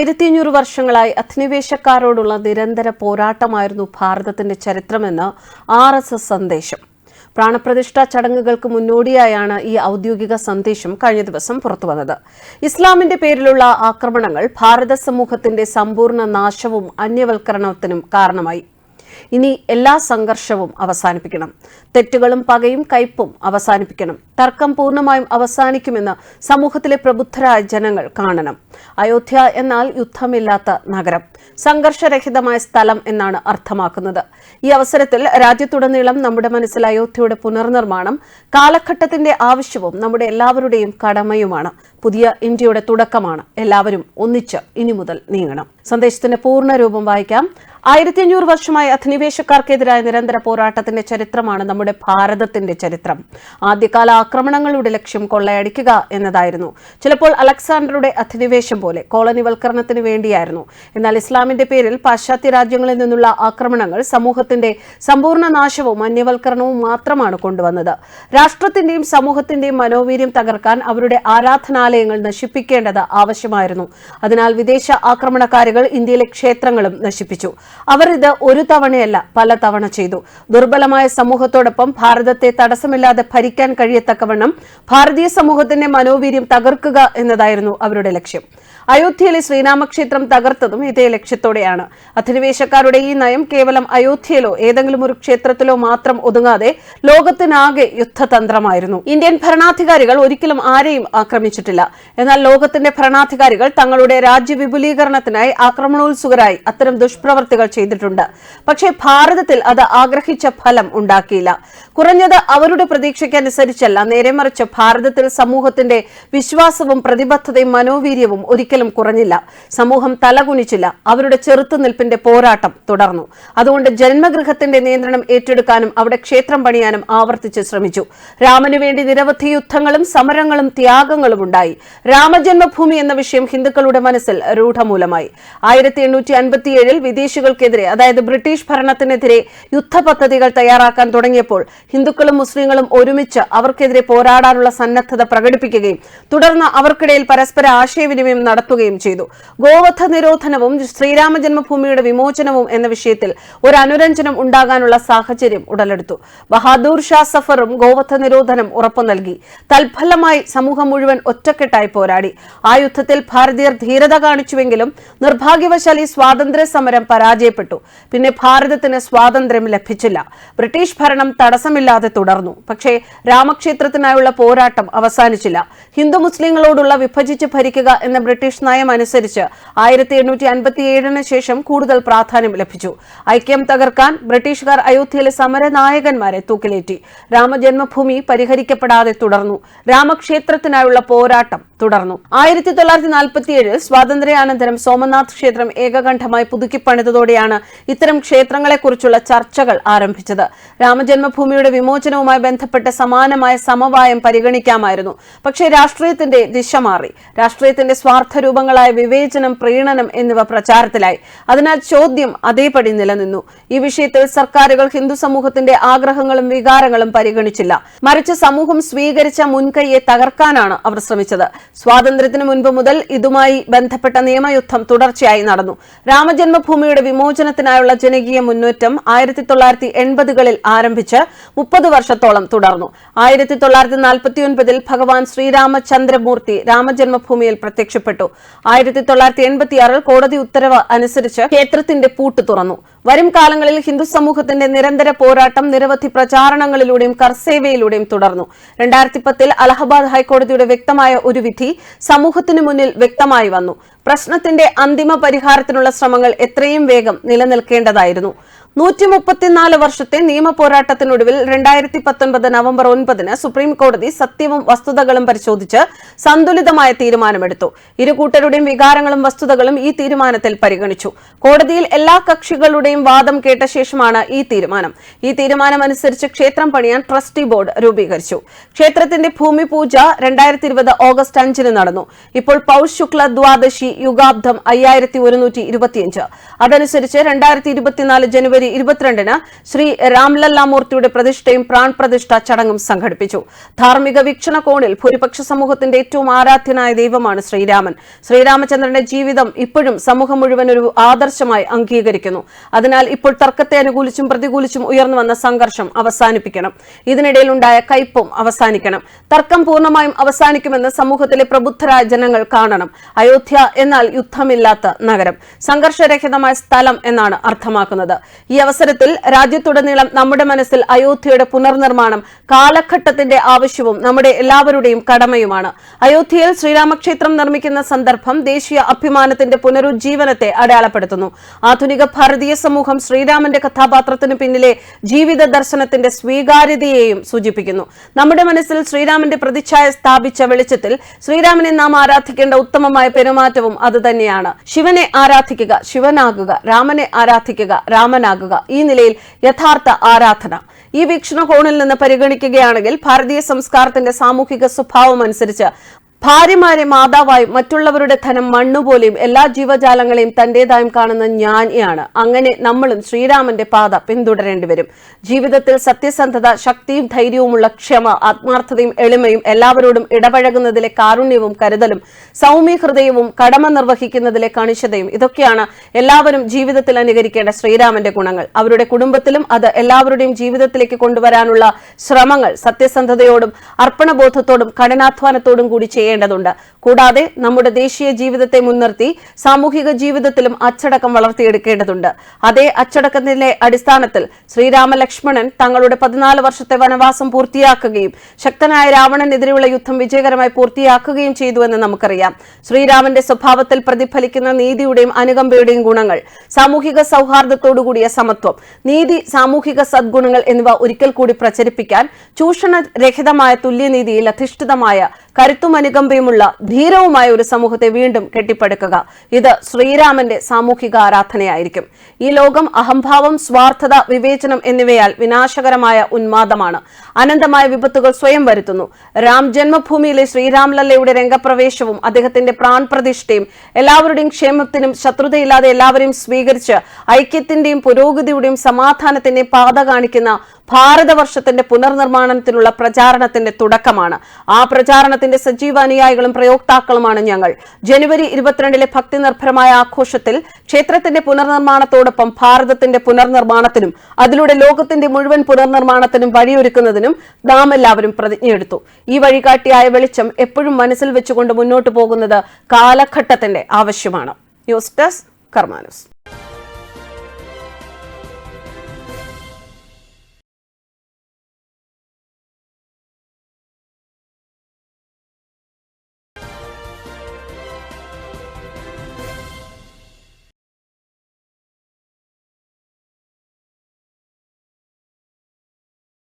ആയിരത്തി അഞ്ഞൂറ് വർഷങ്ങളായി അധിനിവേശക്കാരോടുള്ള നിരന്തര പോരാട്ടമായിരുന്നു ഭാരതത്തിന്റെ ചരിത്രമെന്ന് ആർ എസ് എസ് സന്ദേശം. പ്രാണപ്രതിഷ്ഠാ ചടങ്ങുകൾക്ക് മുന്നോടിയായാണ് ഈ ഔദ്യോഗിക സന്ദേശം കഴിഞ്ഞ ദിവസം പുറത്തുവന്നത്. ഇസ്ലാമിന്റെ പേരിലുള്ള ആക്രമണങ്ങൾ ഭാരത സമൂഹത്തിന്റെ സമ്പൂർണ നാശവും അന്യവൽക്കരണത്തിനും കാരണമായി. ഇനി എല്ലാ സംഘർഷവും അവസാനിപ്പിക്കണം. തെറ്റുകളും പകയും കയ്പും അവസാനിപ്പിക്കണം. തർക്കം പൂർണമായും അവസാനിക്കുമെന്ന് സമൂഹത്തിലെ പ്രബുദ്ധരായ ജനങ്ങൾ കാണണം. അയോധ്യ എന്നാൽ യുദ്ധമില്ലാത്ത നഗരം. സംഘർഷരഹിതമായ സ്ഥലം എന്നാണ് അർത്ഥമാക്കുന്നത്. ഈ അവസരത്തിൽ രാജ്യത്തുടനീളം നമ്മുടെ മനസ്സിൽ അയോധ്യയുടെ പുനർനിർമ്മാണം കാലഘട്ടത്തിന്റെ ആവശ്യവും നമ്മുടെ എല്ലാവരുടെയും കടമയുമാണ്. പുതിയ ഇന്ത്യയുടെ തുടക്കമാണ്. എല്ലാവരും ഒന്നിച്ച് ഇനി മുതൽ നീങ്ങണം. സന്ദേശത്തിന്റെ പൂർണ രൂപം വായിക്കാം. ആയിരത്തി അഞ്ഞൂറ് വർഷമായി അധിനിവേശക്കാർക്കെതിരായ നിരന്തര പോരാട്ടത്തിന്റെ ചരിത്രമാണ് നമ്മുടെ ഭാരതത്തിന്റെ ചരിത്രം. ആദ്യകാല ആക്രമണങ്ങളുടെ ലക്ഷ്യം കൊള്ളയടിക്കുക എന്നതായിരുന്നു. ചിലപ്പോൾ അലക്സാണ്ടറുടെ അധിനിവേശം പോലെ കോളനിവൽക്കരണത്തിന് വേണ്ടിയായിരുന്നു. എന്നാൽ ഇസ്ലാമിന്റെ പേരിൽ പാശ്ചാത്യ രാജ്യങ്ങളിൽ നിന്നുള്ള ആക്രമണങ്ങൾ സമൂഹത്തിന്റെ സമ്പൂർണ നാശവും അന്യവൽക്കരണവും മാത്രമാണ് കൊണ്ടുവന്നത്. രാഷ്ട്രത്തിന്റെയും സമൂഹത്തിന്റെയും മനോവീര്യം തകർക്കാൻ അവരുടെ ആരാധനാലയങ്ങൾ നശിപ്പിക്കേണ്ടത് ആവശ്യമായിരുന്നു. അതിനാൽ വിദേശ ആക്രമണകാരികൾ ഇന്ത്യയിലെ ക്ഷേത്രങ്ങളും നശിപ്പിച്ചു. അവർ ഇത് ഒരു തവണയല്ല പല തവണ ചെയ്തു. ദുർബലമായ സമൂഹത്തോടൊപ്പം ഭാരതത്തെ തടസ്സമില്ലാതെ ഭരിക്കാൻ കഴിയത്തക്കവണ്ണം ഭാരതീയ സമൂഹത്തിന്റെ മനോവീര്യം തകർക്കുക എന്നതായിരുന്നു അവരുടെ ലക്ഷ്യം. അയോധ്യയിലെ ശ്രീരാമക്ഷേത്രം തകർത്തതും ഇതേ ലക്ഷ്യത്തോടെയാണ്. അധിനിവേശക്കാരുടെ ഈ നയം കേവലം അയോധ്യയിലോ ഏതെങ്കിലും ഒരു ക്ഷേത്രത്തിലോ മാത്രം ഒതുങ്ങാതെ ലോകത്തിനാകെ യുദ്ധതന്ത്രമായിരുന്നു. ഇന്ത്യൻ ഭരണാധികാരികൾ ഒരിക്കലും ആരെയും ആക്രമിച്ചിട്ടില്ല. എന്നാൽ ലോകത്തിന്റെ ഭരണാധികാരികൾ തങ്ങളുടെ രാജ്യ വിപുലീകരണത്തിനായി ആക്രമണോത്സുകരായി അത്തരം ദുഷ്പ്രവർത്തികൾ ചെയ്തിട്ടുണ്ട്. പക്ഷേ ഭാരതത്തിൽ അത് ആഗ്രഹിച്ച ഫലം ഉണ്ടാക്കിയില്ല. കുറഞ്ഞത് അവരുടെ പ്രതീക്ഷയ്ക്കനുസരിച്ചല്ല നേരെ മറിച്ച് ഭാരതത്തിൽ സമൂഹത്തിന്റെ വിശ്വാസവും പ്രതിബദ്ധതയും മനോവീര്യവും ഒരിക്കലും കുറഞ്ഞില്ല. സമൂഹം തലകുനിച്ചില്ല. അവരുടെ ചെറുത്തുനിൽപ്പിന്റെ പോരാട്ടം തുടർന്നു. അതുകൊണ്ട് ജന്മഗൃഹത്തിന്റെ നിയന്ത്രണം ഏറ്റെടുക്കാനും അവിടെ ക്ഷേത്രം പണിയാനും ആവർത്തിച്ച് ശ്രമിച്ചു. രാമനു വേണ്ടി നിരവധി യുദ്ധങ്ങളും സമരങ്ങളും ത്യാഗങ്ങളും ഉണ്ടായി. രാമജന്മഭൂമി എന്ന വിഷയം ഹിന്ദുക്കളുടെ മനസ്സിൽ രൂഢമൂലമായി. ആയിരത്തി എണ്ണൂറ്റി അൻപത്തിയേഴിൽ വിദേശികൾക്കെതിരെ അതായത് ബ്രിട്ടീഷ് ഭരണത്തിനെതിരെ യുദ്ധ പദ്ധതികൾ തയ്യാറാക്കാൻ തുടങ്ങിയപ്പോൾ ഹിന്ദുക്കളും മുസ്ലിങ്ങളും ഒരുമിച്ച് അവർക്കെതിരെ പോരാടാനുള്ള സന്നദ്ധത പ്രകടിപ്പിക്കുകയും തുടർന്ന് അവർക്കിടയിൽ പരസ്പര ആശയവിനിമയം നടത്തുകയും ചെയ്തു. ഗോവധ നിരോധനവും ശ്രീരാമ ജന്മഭൂമിയുടെ വിമോചനവും എന്ന വിഷയത്തിൽ ഒരു അനുരഞ്ജനം ഉണ്ടാകാനുള്ള സാഹചര്യം ഉടലെടുത്തു. ബഹാദൂർ ഷാ സഫറും ഗോവധ നിരോധനം ഉറപ്പു നൽകി. തൽഫലമായി സമൂഹം മുഴുവൻ ഒറ്റക്കെട്ടായി പോരാടി. ആ യുദ്ധത്തിൽ ഭാരതീയർ ധീരത കാണിച്ചുവെങ്കിലും നിർഭാഗ്യവശാൽ ഈ സ്വാതന്ത്ര്യ സമരം പരാജയപ്പെട്ടു. പിന്നെ ഭാരതത്തിന് സ്വാതന്ത്ര്യം ലഭിച്ചില്ല. ബ്രിട്ടീഷ് ഭരണം തടസ്സമില്ലാതെ തുടർന്നു. പക്ഷേ രാമക്ഷേത്രത്തിനായുള്ള പോരാട്ടം അവസാനിച്ചില്ല. ഹിന്ദു മുസ്ലിങ്ങളോടുള്ള വിഭജിച്ച് ഭരിക്കുക എന്ന ബ്രിട്ടീഷ് നയം അനുസരിച്ച് ആയിരത്തി എണ്ണൂറ്റി അൻപത്തിയേഴിന് ശേഷം കൂടുതൽ പ്രാധാന്യം ലഭിച്ചു. ഐക്യം തകർക്കാൻ ബ്രിട്ടീഷുകാർ അയോധ്യയിലെ സമരനായകന്മാരെ തൂക്കിലേറ്റി. രാമജന്മഭൂമി പരിഹരിക്കപ്പെടാതെ തുടർന്നു. രാമക്ഷേത്രത്തിനായുള്ള പോരാട്ടം തുടർന്നു. ആയിരത്തി തൊള്ളായിരത്തി നാൽപ്പത്തിയേഴിൽ സ്വാതന്ത്ര്യാനന്തരം സോമനാഥ് ക്ഷേത്രം ഏകകണ്ഠമായി പുതുക്കിപ്പണിതതോടെയാണ് ഇത്തരം ക്ഷേത്രങ്ങളെക്കുറിച്ചുള്ള ചർച്ചകൾ ആരംഭിച്ചത്. രാമജന്മഭൂമിയുടെ വിമോചനവുമായി ബന്ധപ്പെട്ട് സമാനമായ സമവായം പരിഗണിക്കാമായിരുന്നു. പക്ഷേ രാഷ്ട്രീയത്തിന്റെ ദിശ മാറി. രാഷ്ട്രീയത്തിന്റെ സ്വാർത്ഥ രൂപങ്ങളായ വിവേചനം പ്രീണനം എന്നിവ പ്രചാരത്തിലായി. അതിനാൽ ചോദ്യം അതേപടി നിലനിന്നു. ഈ വിഷയത്തിൽ സർക്കാരുകൾ ഹിന്ദു സമൂഹത്തിന്റെ ആഗ്രഹങ്ങളും വികാരങ്ങളും പരിഗണിച്ചില്ല. മറിച്ച് സമൂഹം സ്വീകരിച്ച മുൻകൈയെ തകർക്കാനാണ് അവർ ശ്രമിച്ചത്. സ്വാതന്ത്ര്യത്തിന് മുൻപ് മുതൽ ഇതുമായി ബന്ധപ്പെട്ട നിയമയുദ്ധം തുടർച്ചയായി നടന്നു. രാമജന്മഭൂമിയുടെ വിമോചനത്തിനായുള്ള ജനകീയ മുന്നേറ്റം ആയിരത്തി തൊള്ളായിരത്തി എൺപതുകളിൽ ആരംഭിച്ച് മുപ്പത് വർഷത്തോളം തുടർന്നു. ആയിരത്തി തൊള്ളായിരത്തി നാൽപ്പത്തിയൊൻപതിൽ ഭഗവാൻ ശ്രീരാമചന്ദ്രമൂർത്തി രാമജന്മഭൂമിയിൽ പ്രത്യക്ഷപ്പെട്ടു. ആയിരത്തി തൊള്ളായിരത്തി എൺപത്തിയാറിൽ കോടതി ഉത്തരവ് അനുസരിച്ച് ക്ഷേത്രത്തിന്റെ പൂട്ട് തുറന്നു. വരും കാലങ്ങളിൽ ഹിന്ദു സമൂഹത്തിന്റെ നിരന്തര പോരാട്ടം നിരവധി പ്രചാരണങ്ങളിലൂടെയും കർസേവയിലൂടെയും തുടർന്നു. രണ്ടായിരത്തി പത്തിൽ അലഹബാദ് ഹൈക്കോടതിയുടെ വ്യക്തമായ ഒരു വിധി സമൂഹത്തിനു മുന്നിൽ വ്യക്തമായി വന്നു. പ്രശ്നത്തിന്റെ അന്തിമ പരിഹാരത്തിനുള്ള ശ്രമങ്ങൾ എത്രയും വേഗം നിലനിൽക്കേണ്ടതായിരുന്നു. നൂറ്റി മുപ്പത്തിനാല് വർഷത്തെ നിയമ പോരാട്ടത്തിനൊടുവിൽ രണ്ടായിരത്തി പത്തൊൻപത് നവംബർ ഒൻപതിന് സുപ്രീം കോടതി സത്യവും വസ്തുതകളും പരിശോധിച്ച് സന്തുലിതമായ തീരുമാനമെടുത്തു. ഇരു കൂട്ടരുടെയും വികാരങ്ങളും വസ്തുതകളും ഈ തീരുമാനത്തിൽ പരിഗണിച്ചു. കോടതിയിൽ എല്ലാ കക്ഷികളുടെയും വാദം കേട്ട ശേഷമാണ് ഈ തീരുമാനം. ഈ തീരുമാനമനുസരിച്ച് ക്ഷേത്രം പണിയാൻ ട്രസ്റ്റി ബോർഡ് രൂപീകരിച്ചു. ക്ഷേത്രത്തിന്റെ ഭൂമി പൂജ രണ്ടായിരത്തി ഇരുപത് ഓഗസ്റ്റ് അഞ്ചിന് നടന്നു. ഇപ്പോൾ പൌഷ് ശുക്ല ദ്വാദശി യുഗാബ്ദം അയ്യായിരത്തി ഒരുന്നൂറ്റി ഇരുപത്തിയഞ്ച്. അതനുസരിച്ച് രണ്ടായിരത്തി ഇരുപത്തിനാല് ജനുവരി ജനുവരി ഇരുപത്തിരണ്ടിന് ശ്രീ രാംലല്ലാമൂർത്തിയുടെ പ്രതിഷ്ഠയും പ്രാൺ പ്രതിഷ്ഠ ചടങ്ങും സംഘടിപ്പിച്ചു. ധാർമ്മിക വീക്ഷണകോണിൽ ഭൂരിപക്ഷ സമൂഹത്തിന്റെ ഏറ്റവും ആരാധ്യനായ ദൈവമാണ് ശ്രീരാമൻ. ശ്രീരാമചന്ദ്രന്റെ ജീവിതം ഇപ്പോഴും സമൂഹം മുഴുവൻ ഒരു ആദർശമായി അംഗീകരിക്കുന്നു. അതിനാൽ ഇപ്പോൾ തർക്കത്തെ അനുകൂലിച്ചും പ്രതികൂലിച്ചും ഉയർന്നു വന്ന സംഘർഷം അവസാനിപ്പിക്കണം. ഇതിനിടയിലുണ്ടായ കയ്പും അവസാനിക്കണം. തർക്കം പൂർണമായും അവസാനിക്കുമെന്ന് സമൂഹത്തിലെ പ്രബുദ്ധരായ ജനങ്ങൾ കാണണം. അയോധ്യ എന്നാൽ യുദ്ധമില്ലാത്ത നഗരം. സംഘർഷരഹിതമായ സ്ഥലം എന്നാണ് അർത്ഥമാക്കുന്നത്. അവസരത്തിൽ രാജ്യത്തുടനീളം നമ്മുടെ മനസ്സിൽ അയോധ്യയുടെ പുനർനിർമ്മാണം കാലഘട്ടത്തിന്റെ ആവശ്യവും നമ്മുടെ എല്ലാവരുടെയും കടമയുമാണ്. അയോധ്യയിൽ ശ്രീരാമക്ഷേത്രം നിർമ്മിക്കുന്ന സന്ദർഭം ദേശീയ അഭിമാനത്തിന്റെ പുനരുജ്ജീവനത്തെ അടയാളപ്പെടുത്തുന്നു. ആധുനിക ഭാരതീയ സമൂഹം ശ്രീരാമന്റെ കഥാപാത്രത്തിന് പിന്നിലെ ജീവിത ദർശനത്തിന്റെ സ്വീകാര്യതയെയും സൂചിപ്പിക്കുന്നു. നമ്മുടെ മനസ്സിൽ ശ്രീരാമന്റെ പ്രതിച്ഛായ സ്ഥാപിച്ച വെളിച്ചത്തിൽ ശ്രീരാമനെ നാം ആരാധിക്കേണ്ട ഉത്തമമായ പെരുമാറ്റവും അതുതന്നെയാണ് ശിവനെ ആരാധിക്കുക ശിവനാകുക രാമനെ ആരാധിക്കുക രാമനാകുക. ഈ നിലയിൽ യഥാർത്ഥ ആരാധന. ഈ വീക്ഷണകോണിൽ നിന്ന് പരിഗണിക്കുകയാണെങ്കിൽ ഭാരതീയ സംസ്കാരത്തിന്റെ സാമൂഹിക സ്വഭാവം അനുസരിച്ച് ഭാര്യമാരെ മാതാവായും മറ്റുള്ളവരുടെ ധനം മണ്ണുപോലെയും എല്ലാ ജീവജാലങ്ങളെയും തന്റേതായും കാണുന്ന ജ്ഞാനിയാണ് അങ്ങനെ നമ്മളും ശ്രീരാമന്റെ പാത പിന്തുടരേണ്ടി വരും. ജീവിതത്തിൽ സത്യസന്ധത ശക്തിയും ധൈര്യവുമുള്ള ക്ഷമ ആത്മാർത്ഥതയും എളിമയും എല്ലാവരോടും ഇടപഴകുന്നതിലെ കാരുണ്യവും കരുതലും സൗമ്യഹൃദയവും കടമ നിർവഹിക്കുന്നതിലെ കണിശതയും ഇതൊക്കെയാണ് എല്ലാവരും ജീവിതത്തിൽ അനുകരിക്കേണ്ട ശ്രീരാമന്റെ ഗുണങ്ങൾ. അവരുടെ കുടുംബത്തിലും അത് എല്ലാവരുടെയും ജീവിതത്തിലേക്ക് കൊണ്ടുവരാനുള്ള ശ്രമങ്ങൾ സത്യസന്ധതയോടും അർപ്പണബോധത്തോടും കഠിനാധ്വാനത്തോടും കൂടി ചെയ്യേണ്ടതുണ്ട്. കൂടാതെ നമ്മുടെ ദേശീയ ജീവിതത്തെ മുൻനിർത്തി സാമൂഹിക ജീവിതത്തിലും അച്ചടക്കം വളർത്തിയെടുക്കേണ്ടതുണ്ട്. അതേ അച്ചടക്കത്തിന്റെ അടിസ്ഥാനത്തിൽ ശ്രീരാമലക്ഷ്മണൻ തങ്ങളുടെ പതിനാല് വർഷത്തെ വനവാസം പൂർത്തിയാക്കുകയും ശക്തനായ രാവണനെതിരെയുള്ള യുദ്ധം വിജയകരമായി പൂർത്തിയാക്കുകയും ചെയ്തുവെന്ന് നമുക്കറിയാം. ശ്രീരാമന്റെ സ്വഭാവത്തിൽ പ്രതിഫലിക്കുന്ന നീതിയുടെയും അനുകമ്പയുടെയും ഗുണങ്ങൾ സാമൂഹിക സൗഹാർദ്ദത്തോടുകൂടിയ സമത്വം നീതി സാമൂഹിക സദ്ഗുണങ്ങൾ എന്നിവ ഒരിക്കൽ കൂടി പ്രചരിപ്പിക്കാൻ ചൂഷണരഹിതമായ തുല്യനീതിയിൽ അധിഷ്ഠിതമായ കരുത്തും അനുകമ്പയുമുള്ള ധീരവുമായ ഒരു സമൂഹത്തെ വീണ്ടും കെട്ടിപ്പടുക്കുക. ഇത് ശ്രീരാമന്റെ സാമൂഹിക ആരാധനയായിരിക്കും. ഈ ലോകം അഹംഭാവം സ്വാർത്ഥത വിവേചനം എന്നിവയാൽ വിനാശകരമായ ഉന്മാദമാണ്. അനന്തമായ വിപത്തുകൾ സ്വയം വരുത്തുന്നു. രാം ജന്മഭൂമിയിലെ ശ്രീരാംലല്ലയുടെ രംഗപ്രവേശവും അദ്ദേഹത്തിന്റെ പ്രാൺപ്രതിഷ്ഠയും എല്ലാവരുടെയും ക്ഷേമത്തിനും ശത്രുതയില്ലാതെ എല്ലാവരെയും സ്വീകരിച്ച് ഐക്യത്തിന്റെയും പുരോഗതിയുടെയും സമാധാനത്തിന്റെയും പാത കാണിക്കുന്ന ഭാരതവർഷത്തിന്റെ പുനർനിർമ്മാണത്തിനുള്ള പ്രചാരണത്തിന്റെ തുടക്കമാണ്. ആ പ്രചാരണത്തിന്റെ സജീവ അനുയായികളും പ്രയോക്താക്കളുമാണ് ഞങ്ങൾ. ജനുവരി ഇരുപത്തിരണ്ടിലെ ഭക്തി നിർഭരമായ ആഘോഷത്തിൽ ക്ഷേത്രത്തിന്റെ പുനർനിർമ്മാണത്തോടൊപ്പം ഭാരതത്തിന്റെ പുനർനിർമ്മാണത്തിനും അതിലൂടെ ലോകത്തിന്റെ മുഴുവൻ പുനർനിർമ്മാണത്തിനും വഴിയൊരുക്കുന്നതിനും നാം എല്ലാവരും പ്രതിജ്ഞയെടുത്തു. ഈ വഴികാട്ടിയായ വെളിച്ചം എപ്പോഴും മനസ്സിൽ വെച്ചുകൊണ്ട് മുന്നോട്ട് പോകുന്നത് കാലഘട്ടത്തിന്റെ ആവശ്യമാണ്. News desk കർമാനസ്.